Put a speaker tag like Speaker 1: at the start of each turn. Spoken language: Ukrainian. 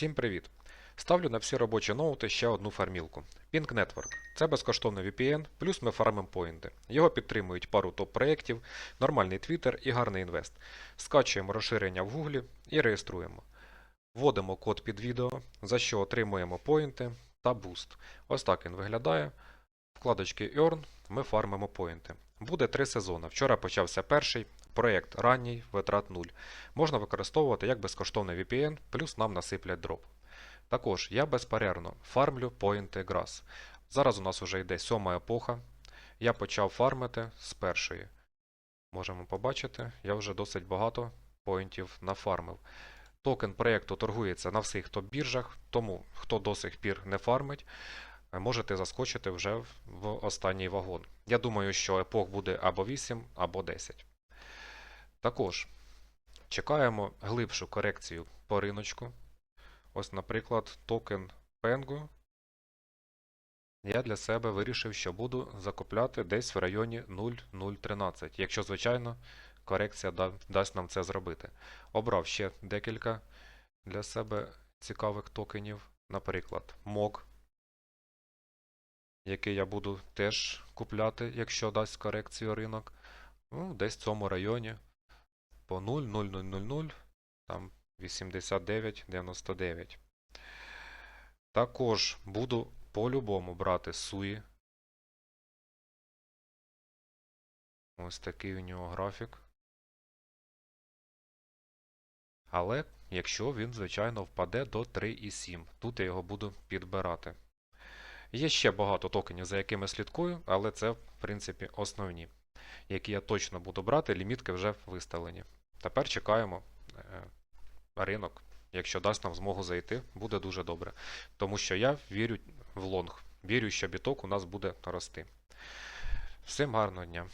Speaker 1: Всім привіт! Ставлю на всі робочі ноути ще одну фармілку. Pink Network. Це безкоштовний VPN, плюс ми фармимо поінти. Його підтримують пару топ-проєктів, нормальний Twitter і гарний інвест. Скачуємо розширення в Гуглі і реєструємо. Вводимо код під відео, за що отримуємо поінти та буст. Ось так він виглядає. Вкладочки Earn ми фармимо поінти. Буде три сезони. Вчора почався перший. Проєкт ранній, витрат 0. Можна використовувати як безкоштовний VPN, плюс нам насиплять дроп. Також я безперервно фармлю поінти Grass. Зараз у нас вже йде сьома епоха. Я почав фармити з першої. Можемо побачити, я вже досить багато поінтів нафармив. Токен проєкту торгується на всіх топ-біржах, тому хто до сих пір не фармить, можете заскочити вже в- останній вагон. Я думаю, що епох буде або 8, або 10. Також чекаємо глибшу корекцію по риночку. Ось, наприклад, токен Pengu. Я для себе вирішив, що буду закупляти десь в районі 0,013, якщо, звичайно, корекція да- дасть нам це зробити. Обрав ще декілька для себе цікавих токенів, наприклад, MOG, який я буду теж купляти, якщо дасть корекцію ринок. Ну, десь в цьому районі по 0,0000, там 89,99. Також буду по-любому брати суї. Ось такий у нього графік. Але якщо він, звичайно, впаде до 3,7, тут я його буду підбирати. Є ще багато токенів, за якими слідкую, але це, в принципі, основні, які я точно буду брати, лімітки вже виставлені. Тепер чекаємо е, ринок. Якщо дасть нам змогу зайти, буде дуже добре. Тому що я вірю в лонг. Вірю, що біток у нас буде рости. Всім гарного дня!